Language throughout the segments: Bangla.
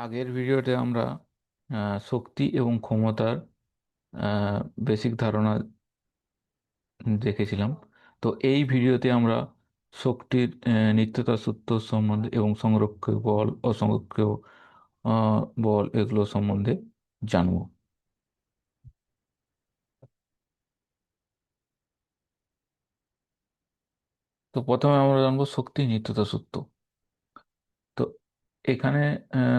আগের ভিডিওতে আমরা শক্তি এবং ক্ষমতার বেসিক ধারণা দেখেছিলাম। তো এই ভিডিওতে আমরা শক্তির নিত্যতা সূত্র সম্বন্ধে এবং সংরক্ষক বল অসংরক্ষক আহ, বল এগুলো সম্বন্ধে জানব। তো প্রথমে আমরা জানব শক্তি নিত্যতা সূত্র। এখানে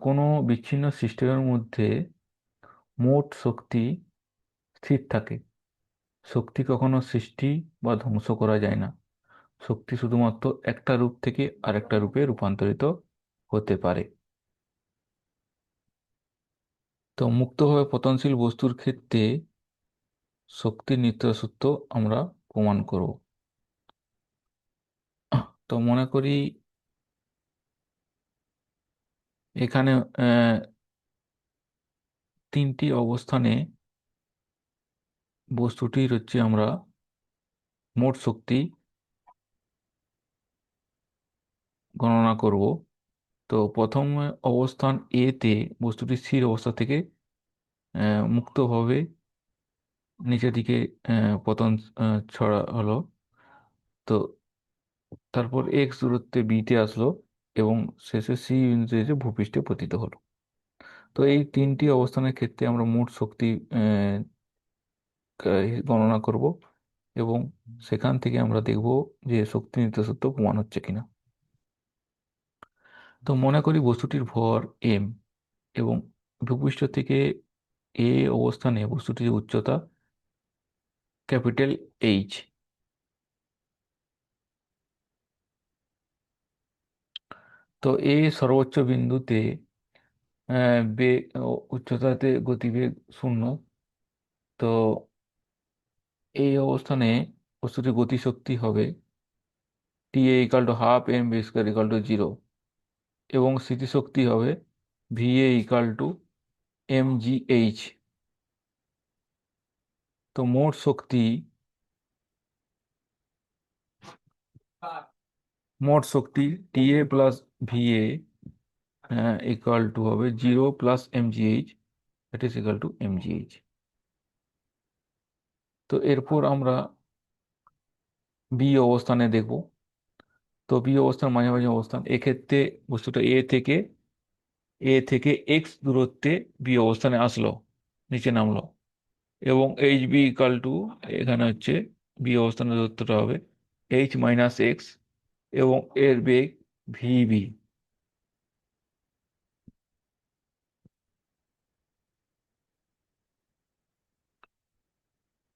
কোনো বিচ্ছিন্ন সিস্টেমের মধ্যে মোট শক্তি স্থির থাকে। শক্তি কখনো সৃষ্টি বা ধ্বংস করা যায় না। শক্তি শুধুমাত্র একটা রূপ থেকে আরেকটা রূপে রূপান্তরিত হতে পারে। তো মুক্তভাবে পতনশীল বস্তুর ক্ষেত্রে শক্তির নিত্যতা সূত্র আমরা প্রমাণ করব। তো মনে করি এখানে তিনটি অবস্থানে বস্তুটির হচ্ছে আমরা মোট শক্তি গণনা করব। তো প্রথম অবস্থান এ তে বস্তুটি স্থির অবস্থা থেকে মুক্তভাবে নিচের দিকে পতন ছড়া হলো। তো তারপর এক্স দূরত্বে বিতে আসলো। এবং শেষে সি এসে ভূপৃষ্ঠে পতিত হলো। তো এই তিনটি অবস্থানের ক্ষেত্রে আমরা মোট শক্তি গণনা করব এবং সেখান থেকে আমরা দেখব যে শক্তি সূত্র প্রমাণ হচ্ছে কিনা। তো মনে করি বস্তুটির ভর এম এবং ভূপৃষ্ঠ থেকে এ অবস্থানে বস্তুটির উচ্চতা ক্যাপিটাল এইচ তো এই সর্বোচ্চ বিন্দুতে বেগ উচ্চতাতে গতিবেগ শূন্য। তো এই অবস্থানে বস্তুটির গতিশক্তি হবে T A equal to half M B square equal to zero এবং স্থিতিশক্তি হবে V A equal to M G H. তো মোট শক্তি মোট শক্তি T A plus V A equal to হবে zero plus M G H that is equal to M G H তো এরপর আমরা বি অবস্থানে দেখব। তো বি অবস্থান মাঝামাঝি অবস্থান। এক্ষেত্রে বস্তুটা এ থেকে এ থেকে এক্স দূরত্বে বি অবস্থানে আসলো, নিচে নামলো। এবং এইচ বি ইকাল টু এখানে হচ্ছে বি অবস্থানের দূরত্বটা হবে এইচ মাইনাস এক্স এবং এর বেগ ভিবি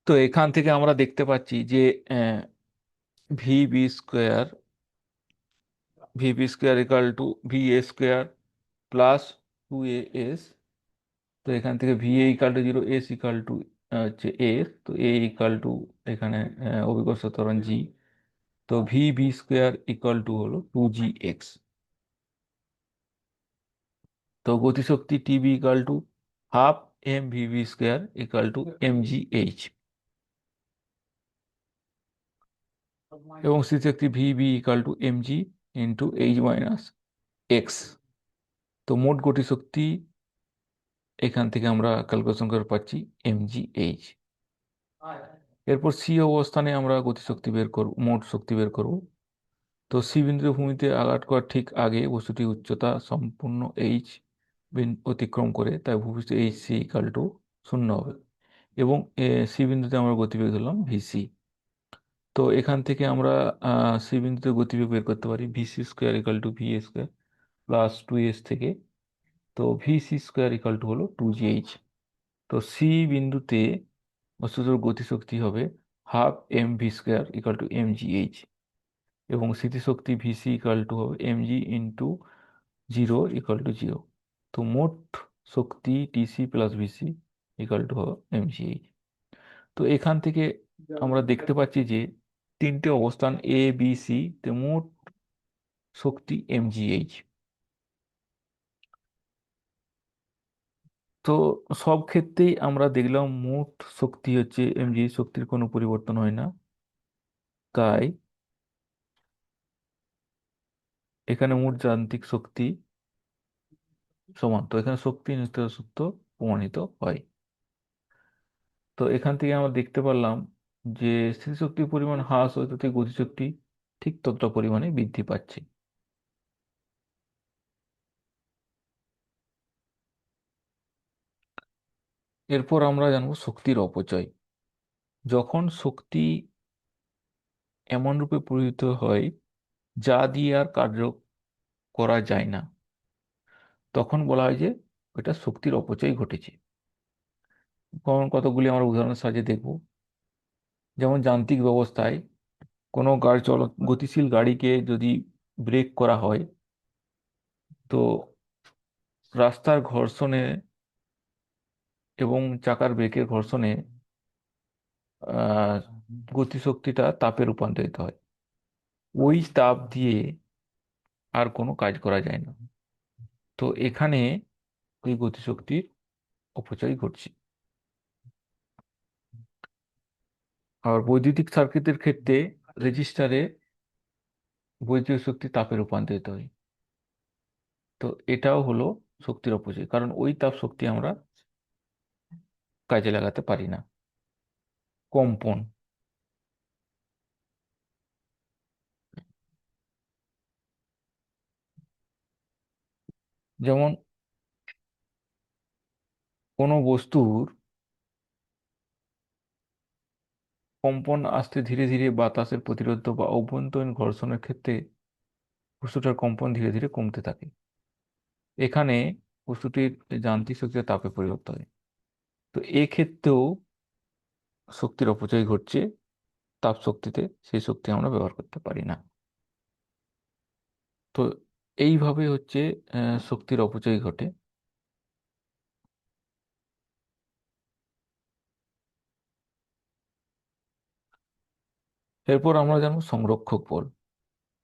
তো এখান থেকে আমরা দেখতে পাচ্ছি যে V B square V B square equal to V A square plus two A S তো এখান থেকে V A equal to zero S equal to হচ্ছে এস তো এ ইকাল টু এখানে অভিকর্ষ ত্বরণ জি তো V B square equal to হলো টু জি এক্স তো গতিশক্তি T B equal to half M V B square equal to M G H এবং স্থিতিশক্তি V B equal to M G into H minus X তো মোট গতিশক্তি এখান থেকে আমরা ক্যালকুলেশন করে পাচ্ছি এম জি এইচ এরপর সি অবস্থানে আমরা গতিশক্তি বের করব, মোট শক্তি বের করব। তো সি বিন্দু ভূমিতে আঘাত করার ঠিক আগে বস্তুটি উচ্চতা সম্পূর্ণ এইচ অতিক্রম করে, তাই ভূপৃষ্ঠ এইচ সি ইকাল টু শূন্য হবে। এবং সি বিন্দুতে আমরা গতিবেগ ধরলাম ভিসি তো এখান থেকে আমরা সি বিন্দুতে গতিবেগ বের করতে পারি V C square equal to V square plus two S থেকে। তো V C square equal to হলো টু জি এইচ তো সি বিন্দুতে বস্তুটির গতিশক্তি হবে half M V square equal to M G H এবং স্থিতিশক্তি ভিসি ইকাল টু হবে M G into zero equal to zero তো মোট শক্তি T C plus V C equal to হবে এম জি এইচ তো এখান থেকে আমরা দেখতে পাচ্ছি যে তিনটে অবস্থান এ বি সি তে মোট শক্তি এম জি এইচ তো সব ক্ষেত্রেই আমরা দেখলাম মোট শক্তি হচ্ছে এম জি শক্তির কোনো পরিবর্তন হয় না। তাই এখানে মোট যান্ত্রিক শক্তি সমান, তো এখানে শক্তি নিউটনের সূত্র প্রমাণিত হয়। তো এখান থেকে আমরা দেখতে পারলাম যে স্থিতিশক্তির পরিমাণ হ্রাস তাতে গতিশক্তি ঠিক ততটা পরিমাণে বৃদ্ধি পাচ্ছে। এরপর আমরা জানব শক্তির অপচয়। যখন শক্তি এমন রূপে পরিণত হয়, যা দিয়ে আর কার্য করা যায় না, তখন বলা হয় যে এটা শক্তির অপচয় ঘটেছে। কতগুলি আমরা উদাহরণের সাহায্যে দেখব। যেমন যান্ত্রিক ব্যবস্থায় কোনো গাড়ি চল, গতিশীল গাড়িকে যদি ব্রেক করা হয়, তো রাস্তার ঘর্ষণে এবং চাকার ব্রেকের ঘর্ষণে গতিশক্তিটা তাপে রূপান্তরিত হয়। ওই তাপ দিয়ে আর কোনো কাজ করা যায় না। তো এখানে ওই গতিশক্তির অপচয় ঘটছে। আর বৈদ্যুতিক সার্কিটের ক্ষেত্রে রেজিস্টারে বৈদ্যুতিক শক্তি তাপে রূপান্তরিত হয়। তো এটাও হলো শক্তির অপচয়। কারণ ওই তাপ শক্তি আমরা কাজে লাগাতে পারি না। কম্পন। যেমন কোনো বস্তুর কম্পন আসতে ধীরে ধীরে বাতাসের প্রতিরোধ বা অভ্যন্তরীণ ঘর্ষণের ক্ষেত্রে বস্তুটার কম্পন ধীরে ধীরে কমতে থাকে। এখানে বস্তুটির যান্ত্রিক শক্তি তাপে পরিবর্তন হয় তো এক্ষেত্রেও শক্তির অপচয় ঘটছে তাপ শক্তিতে সেই শক্তি আমরা ব্যবহার করতে পারি না। তো এইভাবে হচ্ছে শক্তির অপচয় ঘটে। এরপর আমরা জানব সংরক্ষক বল।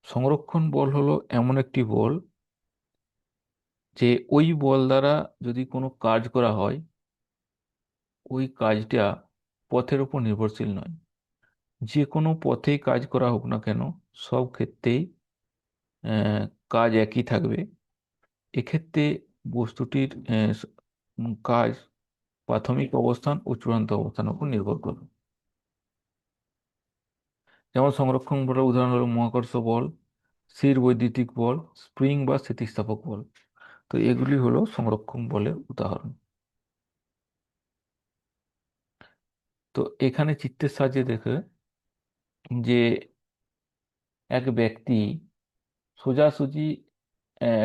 সংরক্ষণ বল হলো এমন একটি বল যে ওই বল দ্বারা যদি কোনো কাজ করা হয় ওই কাজটা পথের উপর নির্ভরশীল নয়। যে কোনো পথেই কাজ করা হোক না কেন, সব ক্ষেত্রেই কাজ একই থাকবে। এক্ষেত্রে বস্তুটির কাজ প্রাথমিক অবস্থান ও চূড়ান্ত অবস্থান উপর নির্ভর করবে যেমন সংরক্ষণ বলের উদাহরণ হলো মহাকর্ষ বল, স্থির বৈদ্যুতিক বল, স্প্রিং বা স্থিতিস্থাপক বল। তো এগুলি হলো সংরক্ষণ বলের উদাহরণ। তো এখানে চিত্রের সাহায্যে দেখে যে এক ব্যক্তি সোজাসুজি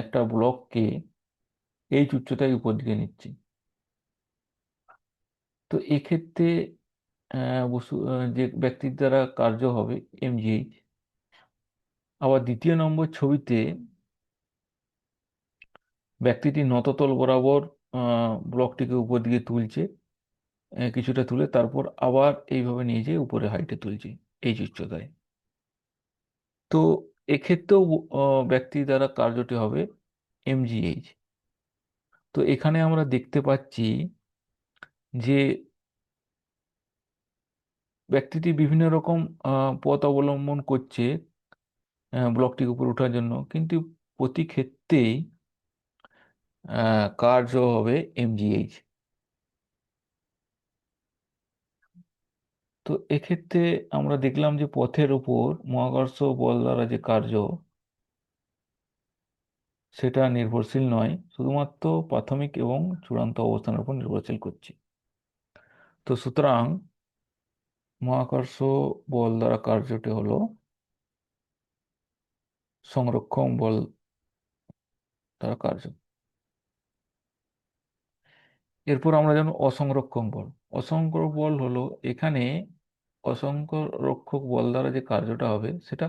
একটা ব্লককে এই উচ্চতায় উপর দিকে নিচ্ছে। তো এক্ষেত্রে বসু যে ব্যক্তির দ্বারা কার্য হবে এমজিএইচ আবার দ্বিতীয় নম্বর ছবিতে ব্যক্তিটি নততল বরাবর ব্লকটিকে উপর দিকে তুলছে। কিছুটা তুলে তারপর আবার এইভাবে নিয়ে যেয়ে উপরে হাইটে তুলছে এই উচ্চতায়। তো এক্ষেত্রেও ব্যক্তি দ্বারা কার্যটি হবে এমজিএইচ তো এখানে আমরা দেখতে পাচ্ছি যে ব্যক্তিটি বিভিন্ন রকম পথ অবলম্বন করছে ব্লকটির উপর ওঠার জন্য। কিন্তু প্রতি ক্ষেত্রেই কার্য হবে এমজিএইচ তো এক্ষেত্রে আমরা দেখলাম যে পথের উপর মহাকর্ষ বল দ্বারা যে কার্য, সেটা নির্ভরশীল নয়, শুধুমাত্র প্রাথমিক এবং চূড়ান্ত অবস্থানের উপর নির্ভরশীল করছে। তো সুতরাং মহাকর্ষ বল দ্বারা কার্যটি হলো সংরক্ষণ বল দ্বারা কার্য। এরপর আমরা জানো অসংরক্ষণ বল। অসংরক্ষক বল হলো এখানে অসংরক্ষক বল দ্বারা যে কার্যটা হবে, সেটা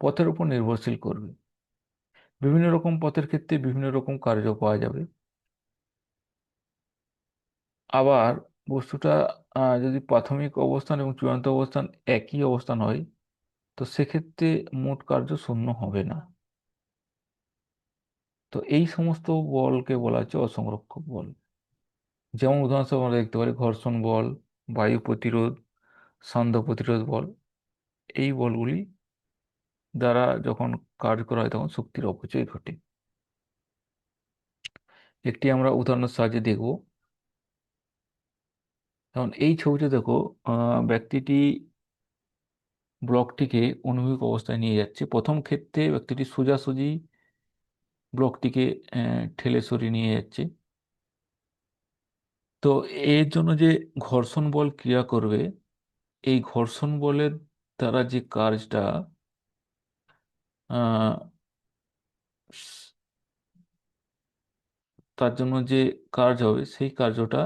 পথের উপর নির্ভরশীল করবে। বিভিন্ন রকম পথের ক্ষেত্রে বিভিন্ন রকম কার্য পাওয়া যাবে। আবার বস্তুটা যদি প্রাথমিক অবস্থান এবং চূড়ান্ত অবস্থান একই অবস্থান হয়, তো সেক্ষেত্রে মোট কার্য শূন্য হবে না। তো এই সমস্ত বলকে বলা হচ্ছে অসংরক্ষক বল। যেমন উদাহরণস্বরূপ আমরা দেখতে পারি ঘর্ষণ বল, বায়ু প্রতিরোধ সান্ধ্য প্রতিরোধ বল, এই বলগুলি দ্বারা যখন কাজ করা হয় তখন শক্তির অপচয় ঘটে। একটি আমরা উদাহরণের সাহায্যে দেখব। যেমন এই ছবিতে দেখো ব্যক্তিটি ব্লকটিকে অনুভূমিক অবস্থায় নিয়ে যাচ্ছে। প্রথম ক্ষেত্রে ব্যক্তিটি সোজাসুজি ব্লকটিকে ঠেলে সরিয়ে নিয়ে যাচ্ছে। তো এর জন্য যে ঘর্ষণ বল ক্রিয়া করবে এই ঘর্ষণ বলের দ্বারা যে কাজটা তার জন্য যে কাজ হবে, সেই কার্যটা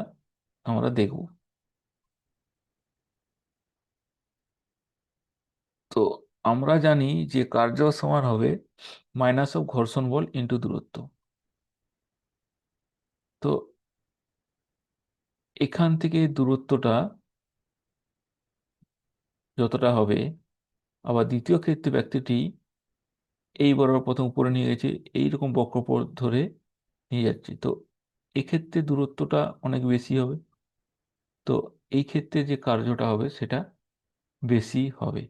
আমরা দেখব। তো আমরা জানি যে কার্য সমান হবে মাইনাস অফ ঘর্ষণ বল ইন্টু দূরত্ব। তো এখান থেকে দূরত্বটা যতটা হবে। আবার দ্বিতীয় ক্ষেত্রে ব্যক্তিটি এই বরাবর প্রথম উপরে নিয়ে গেছে, এইরকম বক্রপথ ধরে নিয়ে যাচ্ছে। তো এক্ষেত্রে দূরত্বটা অনেক বেশি হবে। তো এই ক্ষেত্রে যে কার্যটা হবে সেটা বেশি হবে।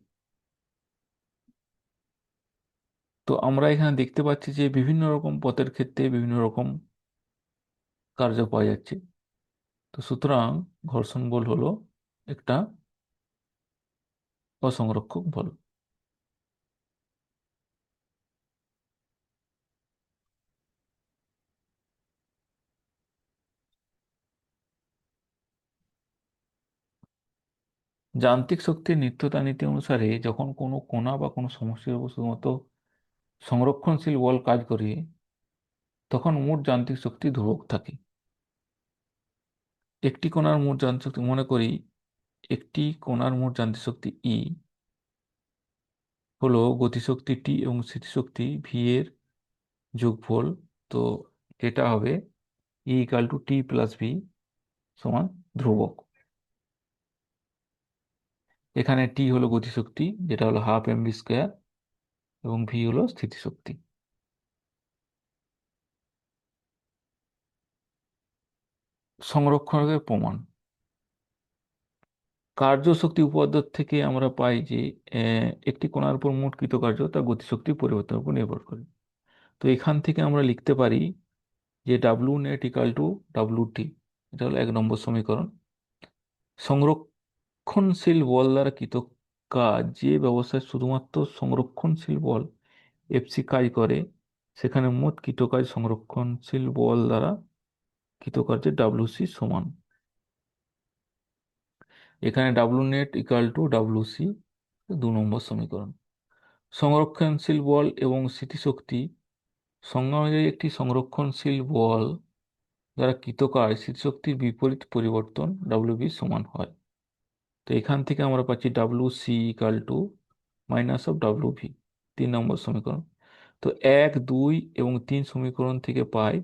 তো আমরা এখানে দেখতে পাচ্ছি যে বিভিন্ন রকম পথের ক্ষেত্রে বিভিন্ন রকম কার্য পাওয়া যাচ্ছে। তো সুতরাং ঘর্ষণ বল হলো একটা অসংরক্ষক বল যান্ত্রিক শক্তির নিত্যতা নীতি অনুসারে যখন কোনো কোণা বা কোনো সমস্যার উপর শুধুমাত্র সংরক্ষণশীল বল কাজ করে, তখন মোট যান্ত্রিক শক্তি ধ্রুবক থাকে। একটি কোণার মোট যান্ত্রিক শক্তি, মনে করি একটি কোণার মোট যান্ত্রিক শক্তি ই হলো গতিশক্তি টি এবং স্মৃতিশক্তি ভি এর যোগফল। তো এটা হবে E equal to T plus V সমান ধ্রুবক। এখানে টি হলো গতিশক্তি, যেটা হলো হাফ এম ভি স্কোয়ার এবং ভি হলো স্থিতিশক্তি সংরক্ষণের প্রমাণ। কার্যশক্তি উপপাদ্য থেকে আমরা পাই যে একটি কোণার উপর মোট কৃতকার্য তার গতিশক্তির পরিবর্তনের উপর নির্ভর করে। তো এখান থেকে আমরা লিখতে পারি যে W net equal to W T এটা হলো এক নম্বর সমীকরণ। সংরক্ষণশীল বল দ্বারা কৃত কাজ, যে ব্যবস্থায় শুধুমাত্র সংরক্ষণশীল বল এফসি কাজ করে, সেখানে মোট কৃতকাজ সংরক্ষণশীল বল দ্বারা কৃতকার্যের ডাব্লুসি সমান। এখানে W net equal to W C দু নম্বর সমীকরণ। সংরক্ষণশীল বল এবং স্মৃতিশক্তি, সংজ্ঞা অনুযায়ী একটি সংরক্ষণশীল বল দ্বারা কৃতকাজ স্মৃতিশক্তির বিপরীত পরিবর্তন ডাব্লিউ বি সমান হয়। তো এখান থেকে আমরা পাচ্ছি W C equal to minus of W V তিন নম্বর সমীকরণ। তো এক, দুই এবং তিন সমীকরণ থেকে পাই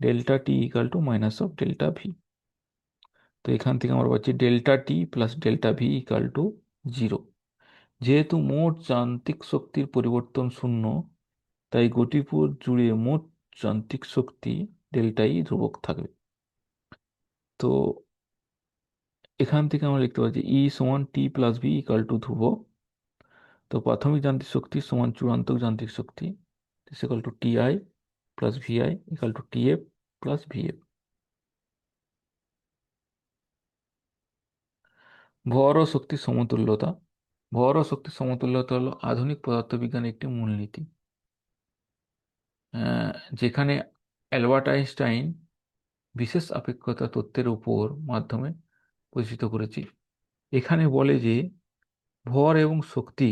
delta T equal to minus of delta V তো এখান থেকে আমরা পাচ্ছি delta T plus delta V equal to zero যেহেতু মোট যান্ত্রিক শক্তির পরিবর্তন শূন্য, তাই গতিপুর জুড়ে মোট যান্ত্রিক শক্তি ডেল্টাই ধ্রুবক থাকবে। তো এখান থেকে আমরা লিখতে পারছি ই সমান T plus V equal to ধ্রুবক। তো প্রাথমিক যান্ত্রিক শক্তি সমান চূড়ান্ত যান্ত্রিক শক্তি equal to T I plus V I equal to T F plus V F ভর ও শক্তির সমতুল্যতা। ভর ও শক্তির সমতুল্যতা হলো আধুনিক পদার্থবিজ্ঞানের একটি মূলনীতি। যেখানে অ্যালবার্ট আইনস্টাইন বিশেষ আপেক্ষতা তত্ত্বের উপর মাধ্যমে পরিচিত করেছি। এখানে বলে যে ভর এবং শক্তি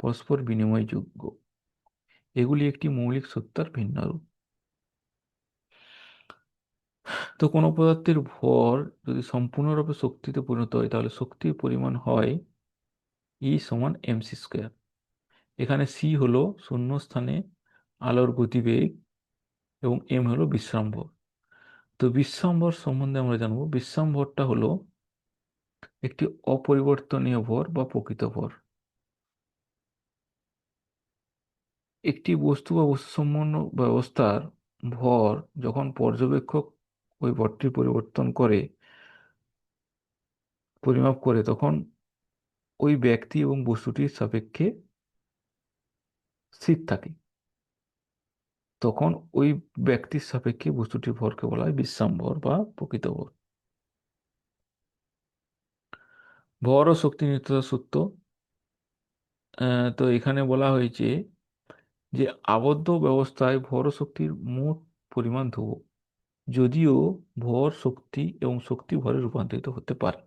পরস্পর বিনিময়যোগ্য। এগুলি একটি মৌলিক সত্তার ভিন্ন রূপ। তো কোনো পদার্থের ভর যদি সম্পূর্ণরূপে শক্তিতে পরিণত হয়, তাহলে শক্তির পরিমাণ হয় ই সমান এমসি স্কোয়ার এখানে সি হলো শূন্য স্থানে আলোর গতিবেগ এবং এম হলো বিশ্রামভর তো বিশ্রামভর সম্বন্ধে আমরা জানব বিশ্রামভরটা হলো একটি অপরিবর্তনীয় ভর বা প্রকৃত ভর। একটি বস্তু বা বস্তু সম্পন্ন ব্যবস্থার ভর যখন পর্যবেক্ষক ওই ভরটি পরিবর্তন করে, পরিমাপ করে তখন ওই ব্যক্তি এবং বস্তুটির সাপেক্ষে স্থির থাকে। তখন ওই ব্যক্তির সাপেক্ষে বস্তুটির ভরকে বলা হয় বিশ্রাম ভর বা প্রকৃত ভর। ভর ও শক্তি নিত্যতা সূত্র তো এখানে বলা হয়েছে যে আবদ্ধ ব্যবস্থায় ভর শক্তির মোট পরিমাণ ধ্রুবক। যদিও ভর শক্তি এবং শক্তি ভরে রূপান্তরিত হতে পারে।